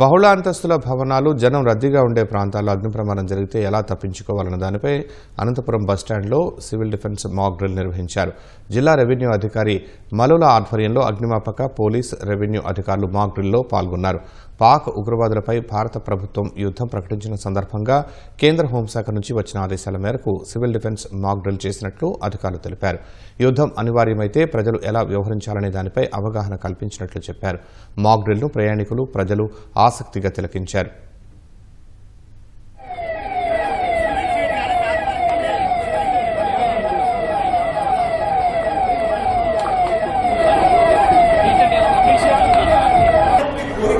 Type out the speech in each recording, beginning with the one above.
బహుళ అంతస్తుల భవనాలు జనం రద్దీగా ఉండే ప్రాంతాల్లో అగ్ని ప్రమాదం జరిగితే ఎలా తప్పించుకోవాలన్న దానిపై అనంతపురం బస్టాండ్లో సివిల్ డిఫెన్స్ మాక్ డ్రిల్ నిర్వహించారు. జిల్లా రెవెన్యూ అధికారి మలుల ఆధ్వర్యంలో అగ్నిమాపక పోలీస్ రెవెన్యూ అధికారులు మాక్ డ్రిల్లో పాల్గొన్నారు. పాక్ ఉగ్రవాదులపై భారత ప్రభుత్వం యుద్దం ప్రకటించిన సందర్భంగా కేంద్ర హోంశాఖ నుంచి వచ్చిన ఆదేశాల మేరకు సివిల్ డిఫెన్స్ మాక్ డ్రిల్ చేసినట్లు అధికారులు తెలిపారు. యుద్దం అనివార్యమైతే ప్రజలు ఎలా వ్యవహరించాలనే దానిపై అవగాహన కల్పించినట్లు చెప్పారు. మాక్ డ్రిల్ను ప్రయాణికులు ప్రజలు ఆసక్తిగా తిలకించారు.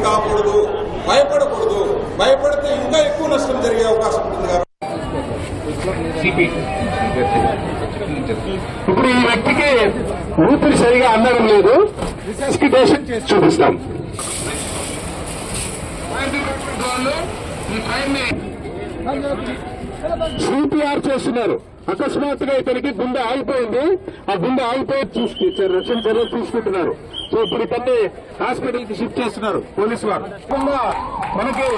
కాకూడదు భయపడకూడదు. భయపడితే ఇంకా ఎక్కువ నష్టం జరిగే అవకాశం ఉంటుంది కాబట్టి. ఇప్పుడు ఈ వ్యక్తికి ఊపిరి సరిగా అందడం లేదు. చూపిస్తాం. సిపిఆర్ చేస్తున్నారు. అకస్మాత్తుగా ఇతనికి గుండె ఆగిపోయింది. ఆ గుండె ఆగిపోయి చూసి రక్షణ చర్యలు తీసుకుంటున్నారు. సో ఇప్పుడు ఇతన్ని హాస్పిటల్కి షిఫ్ట్ చేస్తున్నారు పోలీసు వారు. మనకి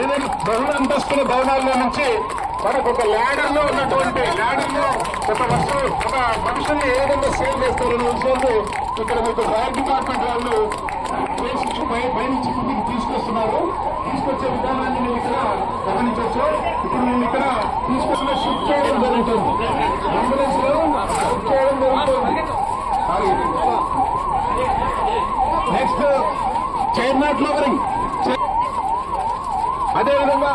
ఏదైనా బహుళ అంతస్తుల భవనాల్లో నుంచి మనకు ఒక ల్యాడర్లో ఉన్నటువంటి ల్యాడర్లో ఒక వస్తువు ఒక మనుషుల్ని ఏ విధంగా సేవ్ చేస్తారనే విషయాన్ని ఇక్కడ మీకు ఫైర్ డిపార్ట్మెంట్ వాళ్ళు చేసి ఇక్కడ తీసుకొచ్చిన షిఫ్ట్ చేయడం జరుగుతుంది. అంబులెన్స్లో షిఫ్ట్ చేయడం జరుగుతుంది. నెక్స్ట్ చైర్ నాట్ అదేవిధంగా